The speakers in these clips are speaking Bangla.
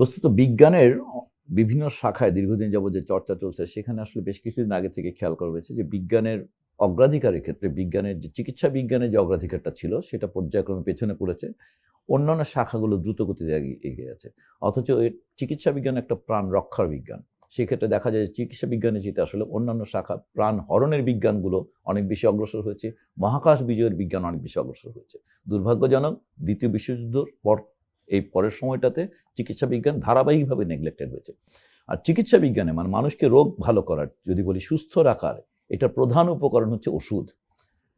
বস্তুত বিজ্ঞানের বিভিন্ন শাখায় দীর্ঘদিন যাবত যে চর্চা চলছে, সেখানে আসলে বেশ কিছুদিন আগে থেকে খেয়াল করা হয়েছে যে বিজ্ঞানের অগ্রাধিকারের ক্ষেত্রে, বিজ্ঞানের যে চিকিৎসা বিজ্ঞানের যে অগ্রাধিকারটা ছিল, সেটা পর্যায়ক্রমে পেছনে পড়েছে। অন্যান্য শাখাগুলো দ্রুত গতিতে এগিয়ে আছে। অথচ এই চিকিৎসা বিজ্ঞান একটা প্রাণ রক্ষার বিজ্ঞান। সেক্ষেত্রে দেখা যায় যে চিকিৎসা বিজ্ঞানের চেয়ে আসলে অন্যান্য শাখা প্রাণ হরণের বিজ্ঞানগুলো অনেক বেশি অগ্রসর হয়েছে। মহাকাশ বিজয়ের বিজ্ঞান অনেক বেশি অগ্রসর হয়েছে। দুর্ভাগ্যজনক, দ্বিতীয় বিশ্বযুদ্ধর পর এই পরের সময়টাতে চিকিৎসা বিজ্ঞান ধারাবাহিকভাবে নেগলেক্টেড হয়েছে। আর চিকিৎসা বিজ্ঞানে মানে মানুষকে রোগ ভালো করার, যদি বলি সুস্থ রাখার এটার প্রধান উপকরণ হচ্ছে ওষুধ।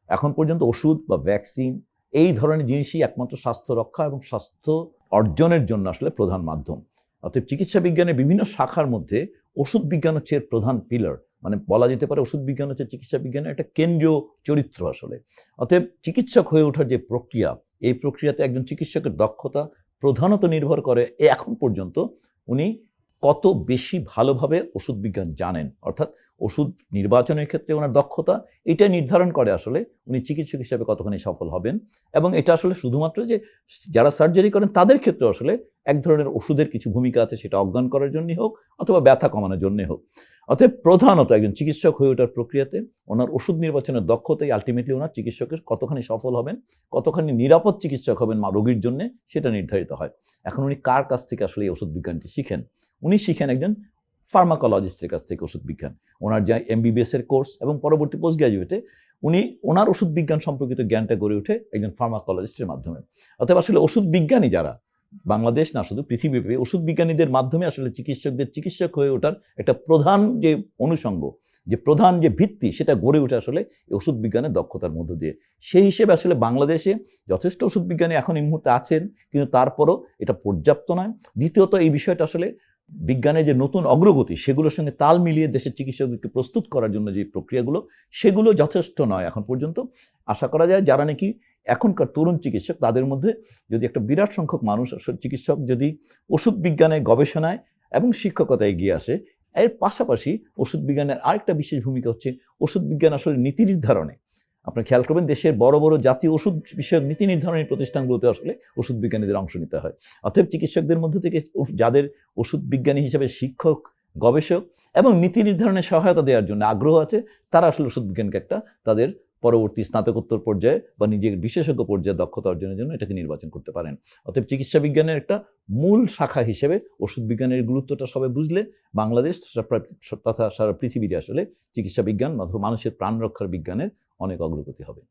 এখন পর্যন্ত ওষুধ বা ভ্যাকসিন এই ধরনের জিনিসই একমাত্র স্বাস্থ্য রক্ষা এবং স্বাস্থ্য অর্জনের জন্য আসলে প্রধান মাধ্যম। অর্থাৎ চিকিৎসা বিজ্ঞানের বিভিন্ন শাখার মধ্যে ওষুধ বিজ্ঞান হচ্ছে এর প্রধান পিলার মানে বলা যেতে পারে ওষুধ বিজ্ঞান হচ্ছে চিকিৎসা বিজ্ঞানের একটা কেন্দ্রীয় চরিত্র আসলে। অতএব চিকিৎসক হয়ে ওঠার যে প্রক্রিয়া, এই প্রক্রিয়াতে একজন চিকিৎসকের দক্ষতা প্রধানত নির্ভর করে এখন পর্যন্ত উনি কত বেশি ভালোভাবে ওষুধ বিজ্ঞান জানেন। অর্থাৎ ওষুধ নির্বাচনের ক্ষেত্রে ওনার দক্ষতা, এটা নির্ধারণ করে আসলে উনি চিকিৎসক হিসেবে কতখানি সফল হবেন। এবং এটা আসলে শুধুমাত্র যে যারা সার্জারি করেন, তাদের ক্ষেত্রে আসলে এক ধরনের ওষুধের কিছু ভূমিকা আছে, সেটা অজ্ঞান করার জন্যই হোক অথবা ব্যথা কমানোর জন্যই হোক। অতএব প্রধানত একজন চিকিৎসক হয়ে ওঠার প্রক্রিয়াতে ওনার ওষুধ নির্বাচনের দক্ষতাই আলটিমেটলি ওনার চিকিৎসকের কতখানি সফল হবেন, কতখানি নিরাপদ চিকিৎসক হবেন মা রোগীর জন্য সেটা নির্ধারিত হয়। এখন উনি কার কাছ থেকে আসলে এই ওষুধ বিজ্ঞানটি শিখেন? উনি শিখেন একজন ফার্মাকোলজিস্টের কাছ থেকে ওষুধ বিজ্ঞান। ওনার যে এমবিবিএস এর কোর্স এবং পরবর্তী পোস্ট গ্র্যাজুয়েটে উনি ওনার ওষুধ বিজ্ঞান সম্পর্কিত জ্ঞানটা গড়ে ওঠে একজন ফার্মাকোলজিস্টের মাধ্যমে। অতএব আসলে ওষুধ বিজ্ঞানী যারা বাংলাদেশ না, শুধু পৃথিবীব্যাপী ওষুধ বিজ্ঞানীদের মাধ্যমে আসলে চিকিৎসকদের চিকিৎসক হয়ে ওঠার একটা প্রধান যে অনুষঙ্গ, যে প্রধান যে ভিত্তি, সেটা গড়ে ওঠে আসলে ওষুধ বিজ্ঞানের দক্ষতার মধ্য দিয়ে। সেই হিসেবে আসলে বাংলাদেশে যথেষ্ট ওষুধ বিজ্ঞানী এখন এই মুহূর্তে আছেন, কিন্তু তারপরও এটা পর্যাপ্ত নয়। দ্বিতীয়ত, এই বিষয়টা আসলে বিজ্ঞানের যে নতুন অগ্রগতি, সেগুলোর সঙ্গে তাল মিলিয়ে দেশের চিকিৎসকদেরকে প্রস্তুত করার জন্য যে প্রক্রিয়াগুলো, সেগুলো যথেষ্ট নয় এখন পর্যন্ত। আশা করা যায় যারা নাকি এখনকার তরুণ চিকিৎসক, তাদের মধ্যে যদি একটা বিরাট সংখ্যক মানুষ চিকিৎসক যদি ওষুধ বিজ্ঞানের গবেষণায় এবং শিক্ষকতায় এগিয়ে আসে, এর পাশাপাশি ওষুধ বিজ্ঞানের আরেকটা বিশেষ ভূমিকা হচ্ছে ওষুধ বিজ্ঞান আসলে নীতি নির্ধারণে। আপনার খেয়াল করবেন, দেশের বড় বড় জাতীয় ওষুধ বিষয়ক নীতি নির্ধারণী প্রতিষ্ঠানগুলোতে আসলে ওষুধ বিজ্ঞানীদের অংশ নিতে হয়। অতএব চিকিৎসকদের মধ্যে থেকে যাদের ওষুধ বিজ্ঞানী হিসেবে শিক্ষক, গবেষক এবং নীতি নির্ধারণে সহায়তা দেওয়ার জন্য আগ্রহ আছে, তারা আসলে ওষুধ বিজ্ঞানকে একটা তাদের পরবর্তী স্নাতকোত্তর পর্যায়ে বা নিজের বিশেষজ্ঞ পর্যায়ে দক্ষতা অর্জনের জন্য এটাকে নির্বাচন করতে পারেন। অতএব চিকিৎসা বিজ্ঞানের একটা মূল শাখা হিসেবে ওষুধ বিজ্ঞানের গুরুত্বটা সবাই বুঝলে, বাংলাদেশ তথা সারা পৃথিবীতে আসলে চিকিৎসা বিজ্ঞান অথবা মানুষের প্রাণ রক্ষার বিজ্ঞানের অনেক অগ্রগতি হবে।